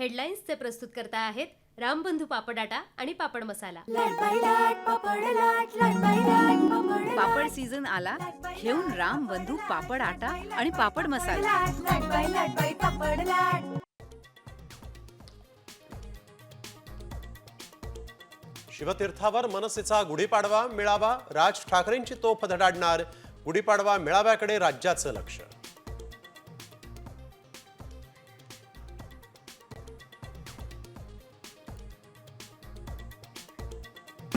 हेडलाईन्सचे प्रस्तुत करता आहेत रामबंधू पापडाटा आणि पापड मसाला. पापड सीझन आला घेऊन राम बंधू पापड आटा आणि पापड मसाला. शिवतीर्थावर मनसेचा गुढीपाडवा मेळावा राज ठाकरेंची तोफ धडाडणार. गुढीपाडवा मेळाव्याकडे राज्याचं लक्ष.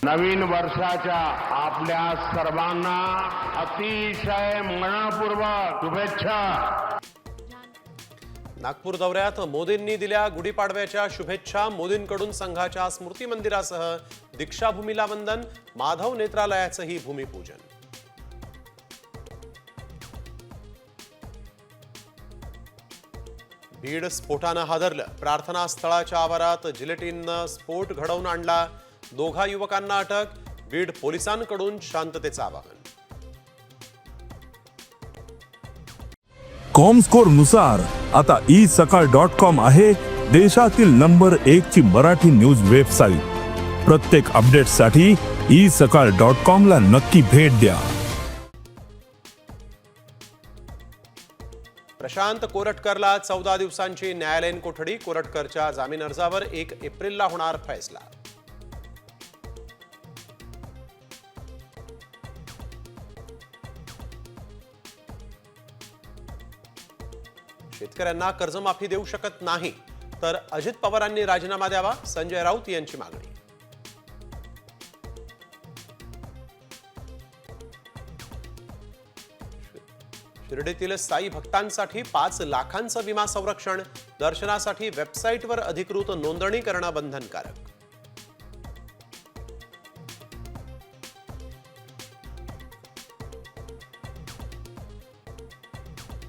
नवीन वर्षाच्या आपल्या सर्वांना अतिशय मनपूर्वक शुभेच्छा. नागपूर दौऱ्यात मोदींनी दिल्या गुढीपाडव्याच्या शुभेच्छा मोदींकडून संघाच्या स्मृती मंदिरासह दीक्षाभूमीला वंदन माधव नेत्रालयाचंही भूमिपूजन. बीड स्फोटानं हादरलं. प्रार्थना स्थळाच्या आवारात जिलेटिननं स्फोट घडवून आणला. दोघा युवकांना अटक बीड पोलिसांकडून शांततेचं आवाहन. कॉमस्कोरनुसार आता ई सकाळ डॉट कॉम आहे देशातील नंबर एक ची मराठी न्यूज वेबसाईट. प्रत्येक अपडेटसाठी ई सकाळ डॉट कॉम ला नक्की भेट द्या. प्रशांत कोरटकरला चौदा दिवसांची न्यायालयीन कोठडी कोरटकरच्या जामीन अर्जावर एक एप्रिलला होणार फैसला. शेतकऱ्यांना कर्जमाफी देऊ शकत नाही. तर अजित पवारांनी राजीनामा द्यावा संजय राऊत यांची मागणी. शिर्डीतील साई भक्तांसाठी पाच लाखांचं विमा संरक्षण दर्शनासाठी वेबसाईटवर अधिकृत नोंदणी करणं बंधनकारक.